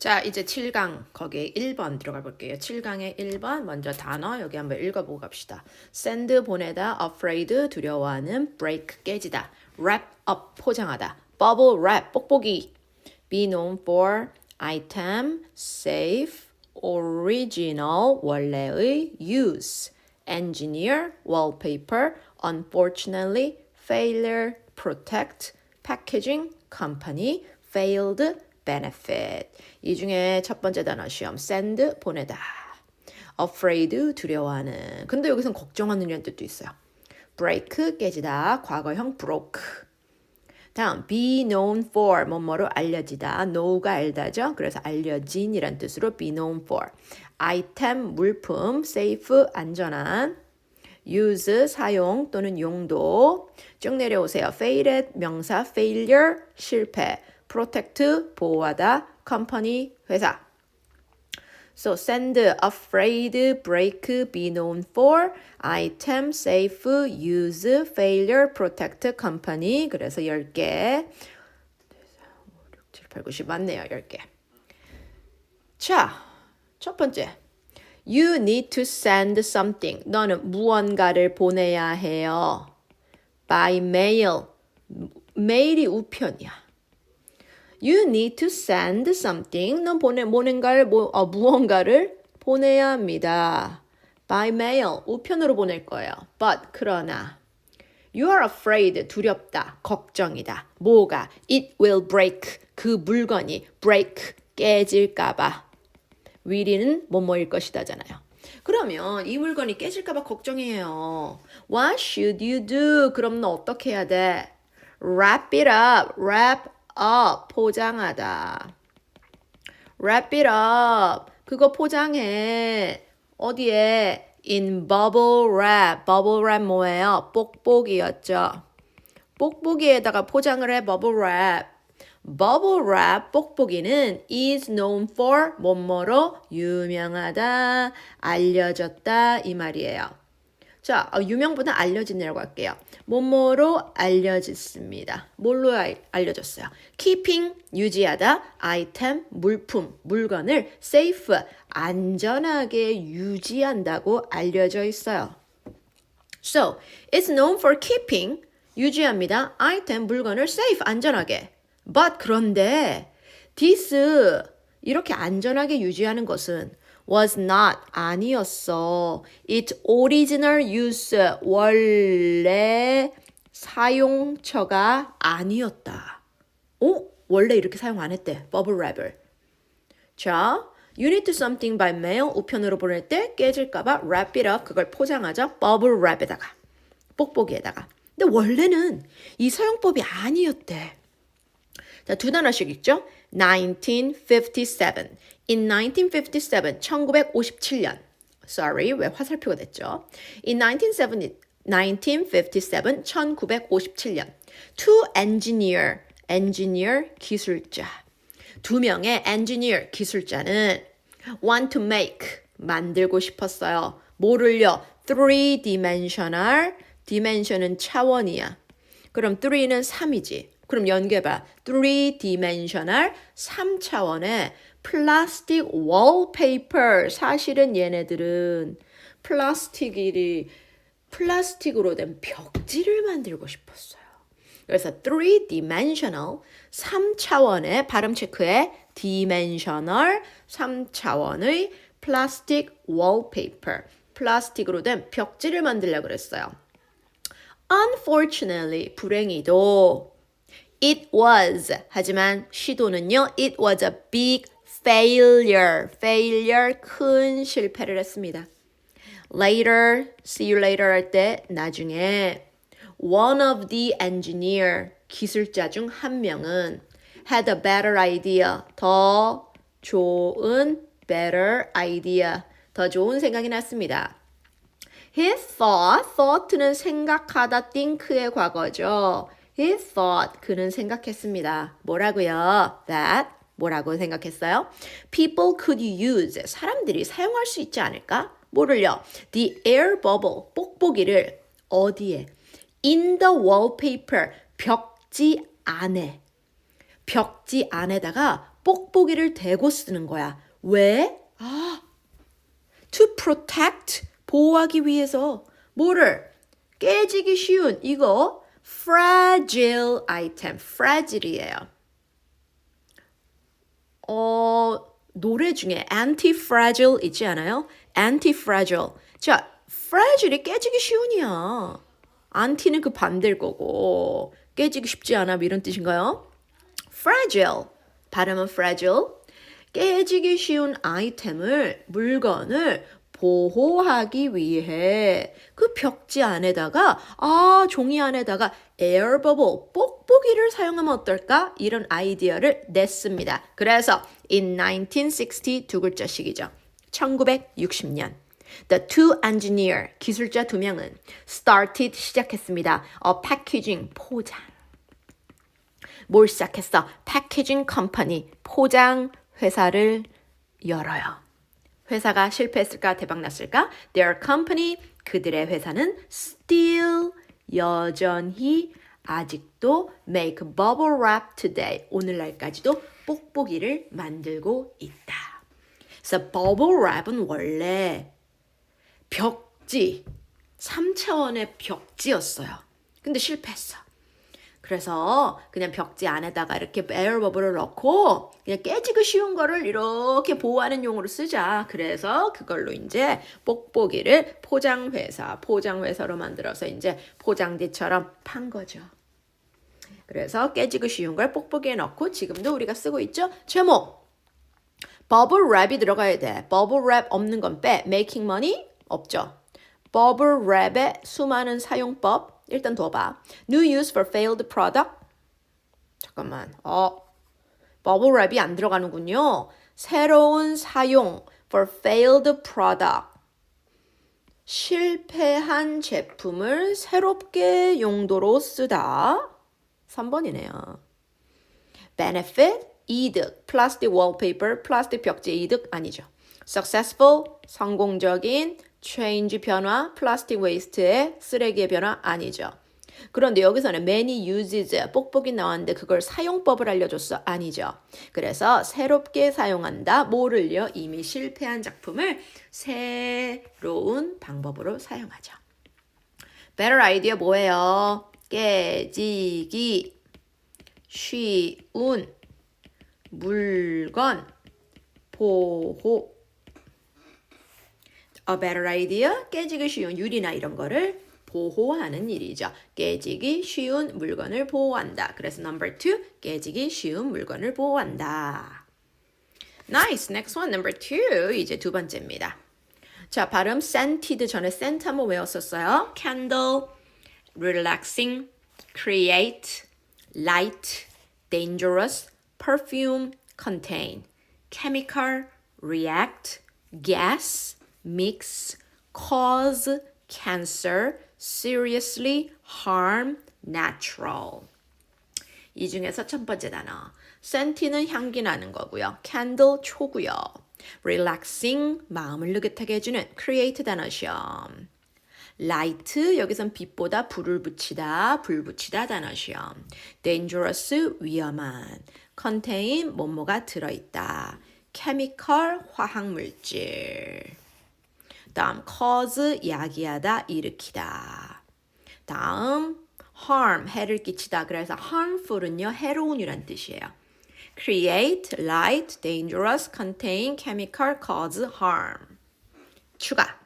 자, 이제 7강 거기에 1번 들어가 볼게요. 7강의 1번 먼저 단어 여기 한번 읽어보고 갑시다. send 보내다, afraid 두려워하는, break 깨지다, wrap up 포장하다, bubble wrap 뽁뽁이, be known for item, safe, original 원래의 use, engineer, wallpaper, unfortunately, failure, protect, packaging, company, failed, benefit. 이 중에 첫 번째 단어 시험 send 보내다. afraid 두려워하는. 근데 여기선 걱정하는 이라는 뜻도 있어요. break 깨지다. 과거형 broke. 다음 be known for 뭐뭐로 알려지다. know가 알다죠. 그래서 알려진이란 뜻으로 be known for. item 물품 safe 안전한 use 사용 또는 용도 쭉 내려오세요. failed 명사 failure 실패 protect 보호하다 company 회사 So send, afraid, break, be known for, item, safe, use, failure, protect, company. 그래서 10개. 6, 7, 8, 9, 10 맞네요. 10개. 자, 첫 번째. You need to send something. 너는 무언가를 보내야 해요. By mail. 메일이 우편이야. You need to send something. 넌 보내, 보낸가를, 뭐, 어, 무언가를 보내야 합니다. By mail. 우편으로 보낼 거예요. But, 그러나. You are afraid. 두렵다. 걱정이다. 뭐가? It will break. 그 물건이 break. 깨질까봐. will이는 뭐뭐일 것이다잖아요. 그러면 이 물건이 깨질까봐 걱정이에요. What should you do? 그럼 너 어떻게 해야 돼? Wrap it up. Wrap up. 포장하다. Wrap it up. 그거 포장해. 어디에? In bubble wrap. bubble wrap 뭐예요? 뽁뽁이였죠. 뽁뽁이에다가 포장을 해. bubble wrap. bubble wrap 뽁뽁이는 is known for 뭐뭐로 유명하다, 알려졌다 이 말이에요. 자, 어, 유명보다 알려진이라고 할게요. 뭐뭐로 알려졌습니다. 뭘로 알, 알려졌어요? keeping 유지하다, item 물품 물건을 safe 안전하게 유지한다고 알려져 있어요. So, it's known for keeping 유지합니다. item 물건을 safe 안전하게. But 그런데 this 이렇게 안전하게 유지하는 것은 was not 아니었어. Its original use 원래 사용처가 아니었다. 오, 원래 이렇게 사용 안 했대. 버블 랩을. 자, you need to something by mail 우편으로 보낼 때 깨질까봐 wrap it up 그걸 포장하죠. 버블 랩에다가 뽁뽁이에다가. 근데 원래는 이 사용법이 아니었대. 자, 두 단어씩 있죠? 1957. In 1957, 1957년. Sorry, 왜 화살표가 됐죠? In 1970, 1957, 1957년. To engineer, engineer 기술자. 두 명의 engineer 기술자는 want to make 만들고 싶었어요. 뭐를요? three dimensional dimension은 차원이야. 그럼 3는 3이지. 그럼 연계봐. 3dimensional 3차원의 플라스틱 wallpaper. 사실은 얘네들은 플라스틱이 플라스틱으로 된 벽지를 만들고 싶었어요. 그래서 3dimensional 3차원의 발음 체크에 dimensional 3차원의 플라스틱 wallpaper. 플라스틱으로 된 벽지를 만들려고 그랬어요. Unfortunately, 불행히도 It was. 하지만 시도는요. It was a big failure. failure 큰 실패를 했습니다. Later, see you later 할 때 나중에 one of the engineer 기술자 중 한 명은 had a better idea. 더 좋은 better idea. 더 좋은 생각이 났습니다. He thought, thought는 생각하다, think의 과거죠. He thought, 그는 생각했습니다. 뭐라고요? That, 뭐라고 생각했어요? People could use, 사람들이 사용할 수 있지 않을까? 뭐를요? The air bubble, 뽁뽁이를 어디에? In the wallpaper, 벽지 안에. 벽지 안에다가 뽁뽁이를 대고 쓰는 거야. 왜? 아, to protect 보호하기 위해서 뭐를 깨지기 쉬운 이거 fragile item fragile이에요. 어 노래 중에 anti-fragile 있지 않아요? anti-fragile. 자, fragile이 깨지기 쉬운이야. anti는 그 반대일 거고 깨지기 쉽지 않아 뭐 이런 뜻인가요? fragile. 발음은 fragile. 깨지기 쉬운 아이템을 물건을 보호하기 위해 그 벽지 안에다가 아 종이 안에다가 에어 버블 뽁뽁이를 사용하면 어떨까 이런 아이디어를 냈습니다. 그래서 in 1960 두 글자씩이죠. 1960년 The two engineer 기술자 두 명은 started 시작했습니다. packaging 포장 뭘 시작했어? 패키징 컴퍼니 포장 회사를 열어요. 회사가 실패했을까 대박 났을까? Their company 그들의 회사는 still 여전히 아직도 make bubble wrap today 오늘날까지도 뽁뽁이를 만들고 있다. 그래서 bubble wrap은 원래 벽지 3차원의 벽지였어요. 근데 실패했어. 그래서 그냥 벽지 안에다가 이렇게 에어버블을 넣고 그냥 깨지기 쉬운 거를 이렇게 보호하는 용으로 쓰자. 그래서 그걸로 이제 뽁뽁이를 포장회사, 포장회사로 만들어서 이제 포장지처럼 판 거죠. 그래서 깨지기 쉬운 걸 뽁뽁이에 넣고 지금도 우리가 쓰고 있죠. 제목 버블 랩이 들어가야 돼. 버블 랩 없는 건 빼. making money 없죠. 버블 랩의 수많은 사용법 일단 둬봐. New use for failed product. 잠깐만. 어, 버블 랩이 안 들어가는군요. 새로운 사용 for failed product. 실패한 제품을 새롭게 용도로 쓰다. 3번이네요. benefit 이득 플라스틱 wallpaper 플라스틱 벽지 이득 아니죠. successful 성공적인 change 변화 플라스틱 waste의 쓰레기의 변화 아니죠. 그런데 여기서는 many uses 뽁뽁이 나왔는데 그걸 사용법을 알려줬어 아니죠. 그래서 새롭게 사용한다 뭐를요 이미 실패한 작품을 새로운 방법으로 사용하죠. better idea 뭐예요? 깨지기 쉬운 물건 보호 A better idea 깨지기 쉬운 유리나 이런 거를 보호하는 일이죠. 깨지기 쉬운 물건을 보호한다. 그래서 number two 깨지기 쉬운 물건을 보호한다. Nice. Next one number two 이제 두 번째입니다. 자 발음 scented 전에 scent 한번 외웠었어요. Candle, relaxing, create, light, dangerous, perfume, contain, chemical, react, gas, mix, cause, cancer, seriously, harm, natural. 이 중에서 첫 번째 단어. scen트는 향기 나는 거고요. candle 초고요. relaxing 마음을 느긋하게 해주는 create 단어 시험. light 여기선 빛보다 불을 붙이다, 불 붙이다 단어 시험. dangerous 위험한. contain 뭐뭐가 들어있다. chemical 화학 물질. 다음 cause 야기하다 일으키다. 다음 harm 해를 끼치다. 그래서 harmful은요 해로운이란 뜻이에요. create, light, dangerous, contain, chemical, cause harm. 추가.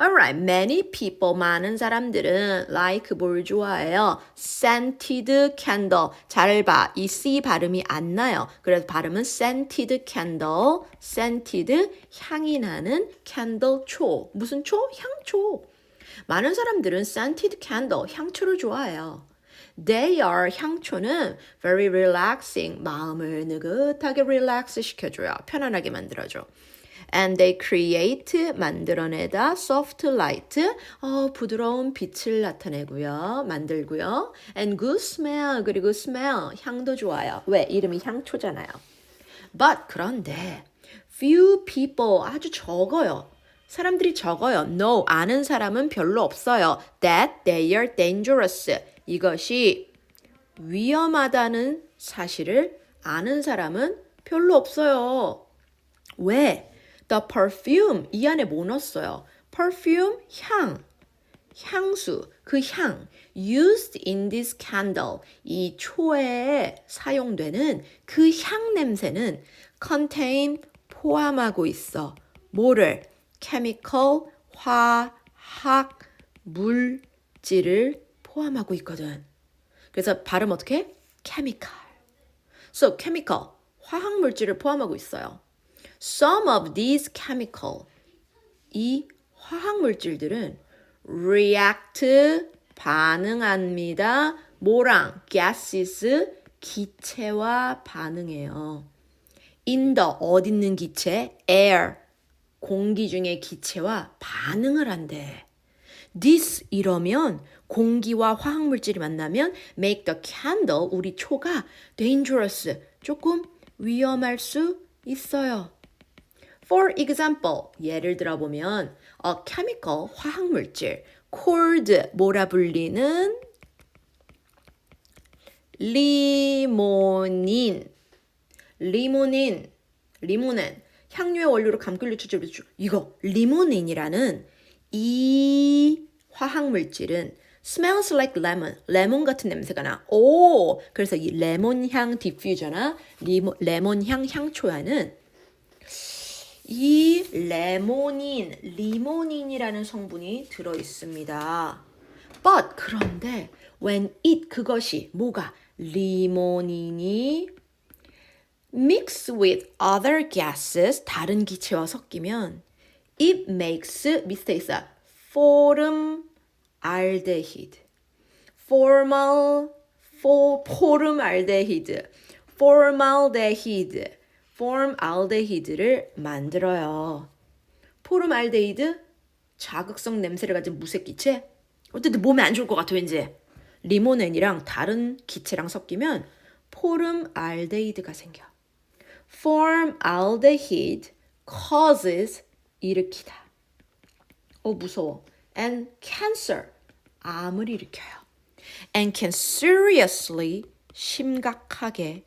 Alright, many people 많은 사람들은 like 뭘 좋아해요? scented candle. 잘 봐. 이 C 발음이 안 나요. 그래서 발음은 scented candle. scented 향이 나는 candle 초. 무슨 초? 향초. 많은 사람들은 scented candle 향초를 좋아해요. They are 향초는 very relaxing 마음을 느긋하게 relax 시켜줘요. 편안하게 만들어줘. And they create 만들어내다 soft light 어, 부드러운 빛을 나타내고요. 만들고요. And good smell 그리고 smell 향도 좋아요. 왜? 이름이 향초잖아요. But 그런데 few people 아주 적어요. 사람들이 적어요. No, 아는 사람은 별로 없어요. That they are dangerous. 이것이 위험하다는 사실을 아는 사람은 별로 없어요. 왜? The perfume 이 안에 뭐 넣었어요? perfume 향, 향수, 그 향 used in this candle 이 초에 사용되는 그 향 냄새는 contain 포함하고 있어. 뭐를? chemical 화학 물질을 포함하고 있거든. 그래서 발음 어떻게? 해? chemical. So chemical 화학 물질을 포함하고 있어요. Some of these chemical 이 화학 물질들은 react 반응합니다. 뭐랑 gases 기체와 반응해요. in the 어디 있는 기체? air 공기 중의 기체와 반응을 한대. This 이러면 공기와 화학 물질이 만나면 make the candle 우리 초가 dangerous 조금 위험할 수 있어요. For example, 예를 들어 보면 a chemical 화학 물질 called 뭐라 불리는? 리모닌 리모닌 리모넨 향료의 원료로 감귤류 추출 이거 리모닌이라는 이 화학 물질은 smells like lemon. 레몬 같은 냄새가 나. 오! 그래서 이 레몬 향 디퓨저나 리모, 레몬 향 향초에는 이 레모닌, 리모닌이라는 성분이 들어 있습니다. But 그런데 when it 그것이 뭐가 리모닌이 mix with other gases 다른 기체와 섞이면 it makes mistakes form 알데히드 formal for 포름알데히드 formaldehyde 폼알데히드를 만들어요. 포름알데히드 자극성 냄새를 가진 무색 기체 어쨌든 몸에 안 좋을 것 같아 왠지 리모넨이랑 다른 기체랑 섞이면 포름알데히드가 생겨. Formaldehyde causes 일으키다. 어 무서워. And cancer 암을 일으켜요. And can seriously 심각하게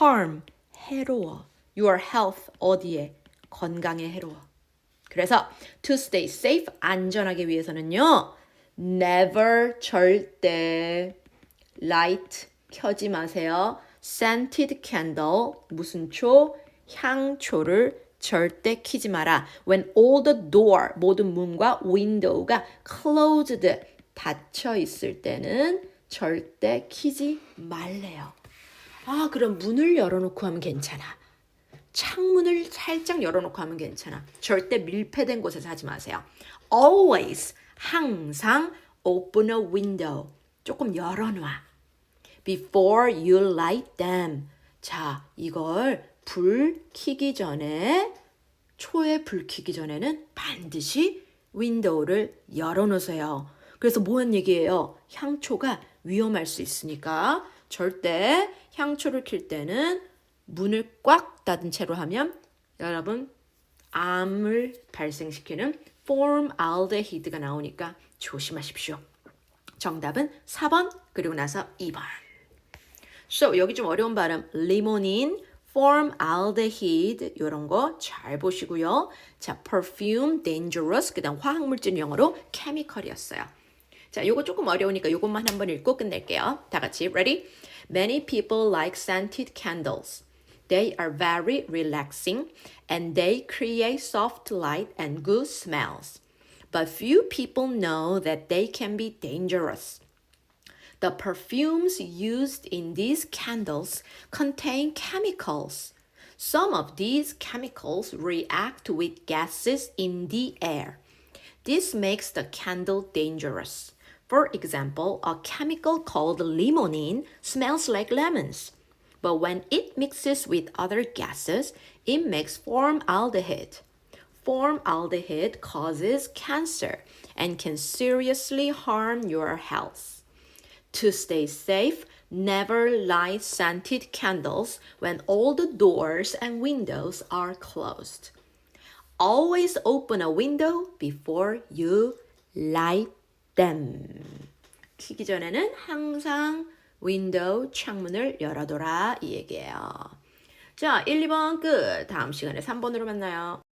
harm 해로워. Your health 어디에 건강에 해로워. 그래서 to stay safe 안전하게 위해서는요. never 절대 light 켜지 마세요. scented candle 무슨 초 향초를 절대 키지 마라. When all the door 모든 문과 window가 closed 닫혀 있을 때는 절대 키지 말래요. 아, 그럼 문을 열어놓고 하면 괜찮아. 창문을 살짝 열어놓고 하면 괜찮아. 절대 밀폐된 곳에서 하지 마세요. Always 항상 open a window 조금 열어놔. Before you light them. 자, 이걸 불 켜기 전에 초에 불 켜기 전에는 반드시 윈도우를 열어놓으세요. 그래서 뭐한 얘기예요? 향초가 위험할 수 있으니까 절대 향초를 킬 때는 문을 꽉 닫은 채로 하면 여러분 암을 발생시키는 폼알데히드가 나오니까 조심하십시오. 정답은 4번 그리고 나서 2번. So 여기 좀 어려운 발음 리모닌, formaldehyde 이런 거 잘 보시고요. 자, perfume, dangerous 그다음 화학물질 영어로 chemical이었어요. 자, 요거 조금 어려우니까 요것만 한번 읽고 끝낼게요. 다 같이 ready? Many people like scented candles. They are very relaxing and they create soft light and good smells. But few people know that they can be dangerous. The perfumes used in these candles contain chemicals. Some of these chemicals react with gases in the air. This makes the candle dangerous. For example, a chemical called limonene smells like lemons But when it mixes with other gases, it makes formaldehyde. Formaldehyde causes cancer and can seriously harm your health. To stay safe, never light scented candles when all the doors and windows are closed. Always open a window before you light them. 키기 전에는 항상 window 창문을 열어둬라 이 얘기예요. 자, 1, 2번 끝. 다음 시간에 3번으로 만나요.